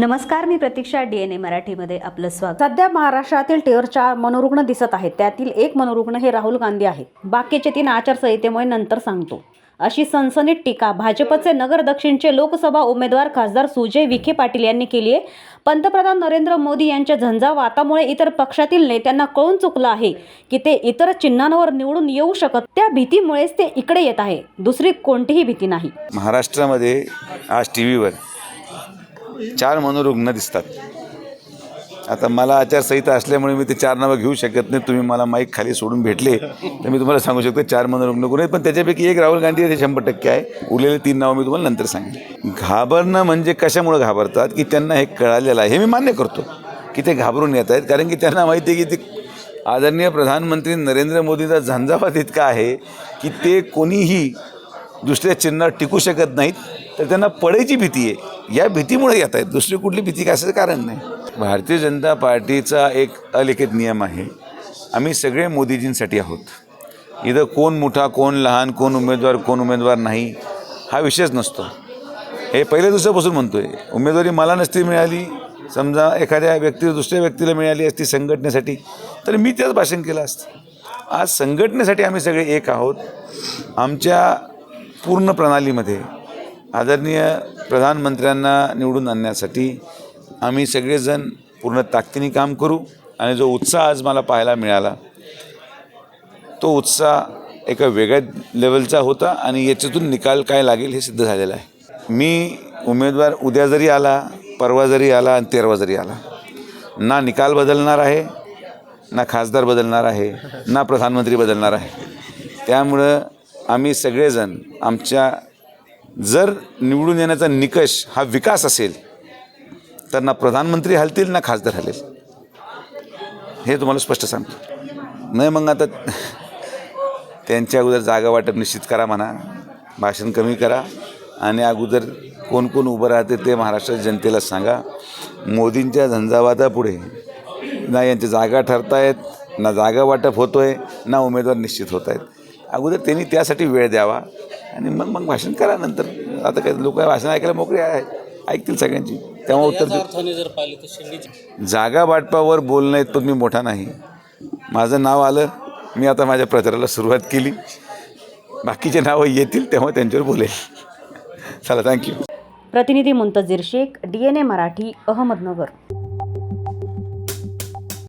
नमस्कार मी प्रतीक्षा D N ए मराठीमध्ये आपलं स्वागत. सध्या महाराष्ट्रातील टिअर चार मनोरुग्ण दिसत आहेत. त्यातील एक मनोरुग्ण हे राहुल गांधी आहेत. बाकीचे तीन आचारसंहितेमुळे नंतर सांगतो. अशी सनसनीत टीका भाजपचे नगर दक्षिणचे लोकसभा उमेदवार खासदार सुजय विखे पाटील यांनी केली आहे. पंतप्रधान नरेंद्र मोदी यांच्या झंझावातामुळे इतर पक्षातील नेत्यांना कळून चुकलं आहे की ते इतर चिन्हांवर निवडून येऊ शकत त्या भीतीमुळेच ते इकडे येत आहे. दुसरी कोणतीही भीती नाही. महाराष्ट्रामध्ये आज टी व्हीवर चार मनोरुग्ण दिसतात. आता मला आचारसंहिता असल्यामुळे मी ते चार नावं घेऊ शकत नाही. तुम्ही मला माईक खाली सोडून भेटले तर मी तुम्हाला सांगू शकतो चार मनोरुग्ण कोण आहेत. पण त्याच्यापैकी एक राहुल गांधी ते शंभर टक्के आहे. उरलेले तीन नावं मी तुम्हाला नंतर सांगेन. घाबरणं म्हणजे कशामुळे घाबरतात? की त्यांना हे कळालेलं आहे. हे मी मान्य करतो की ते घाबरून येत आहेत. कारण की त्यांना माहिती आहे की ते आदरणीय प्रधानमंत्री नरेंद्र मोदींचा झंझावात इतका आहे की ते कोणीही दुसऱ्या चिन्हात टिकू शकत नाहीत. तर त्यांना पडायची भीती आहे. या भीतीमुळे येत आहेत. दुसरी कुठली भीती काय कारण नाही. भारतीय जनता पार्टीचा एक अलिखित नियम आहे. आम्ही सगळे मोदीजींसाठी आहोत. इथं कोण मोठा कोण लहान कोण उमेदवार कोण उमेदवार नाही हा विषयच नसतो. हे पहिल्या दिवसापासून म्हणतो आहे उमेदवारी मला नसती मिळाली समजा एखाद्या व्यक्ती दुसऱ्या व्यक्तीला मिळाली असती संघटनेसाठी तर मी त्याच भाषण केलं असतं. आज संघटनेसाठी आम्ही सगळे एक आहोत. आमच्या पूर्ण प्रणालीमध्ये आदरणीय प्रधानमंत्र्यांना निवडून आणण्यासाठी आम्ही सगळेजण पूर्ण ताकदीने काम करू आणि जो उत्साह आज मला पाहायला मिळाला तो उत्साह एका वेगळ्या लेवलचा होता आणि याच्यातून निकाल काय लागेल हे सिद्ध झालेलं आहे. मी उमेदवार उद्या जरी आला परवा जरी आला आणि तेरवा जरी आला ना निकाल बदलणार आहे ना खासदार बदलणार आहे ना प्रधानमंत्री बदलणार आहे. त्यामुळं आम्ही सगळेजण आमच्या जर निवडून येण्याचा निकष हा विकास असेल तर ना प्रधानमंत्री हलतील ना खासदार हलेल. हे तुम्हाला स्पष्ट सांगतो. नाही मग आता त्यांच्या अगोदर जागा वाटप निश्चित करा म्हणा भाषण कमी करा आणि अगोदर कोण कोण उभं राहते ते महाराष्ट्र जनतेला सांगा. मोदींच्या झंझावातापुढे ना यांच्या जागा ठरतायत ना जागा वाटप होतो आहे ना उमेदवार निश्चित होत आहेत अगोदर त्यांनी त्यासाठी वेळ द्यावा. आणि मग मग भाषण करा नंतर. आता काही लोक भाषण ऐकायला मोकळे आहेत ऐकतील सगळ्यांची. तेव्हा उत्तर देऊ. अर्थाने जर पाहिले तर शिंदे जागा वाटपावर बोलणं इतपत मी मोठा नाही. माझं नाव आलं. मी आता माझ्या प्रचाराला सुरुवात केली. बाकीचे नावं येतील तेव्हा त्यांच्यावर बोलेल. चला थँक्यू प्रतिनिधी Muntazir Shaikh D N A Marathi Ahmednagar.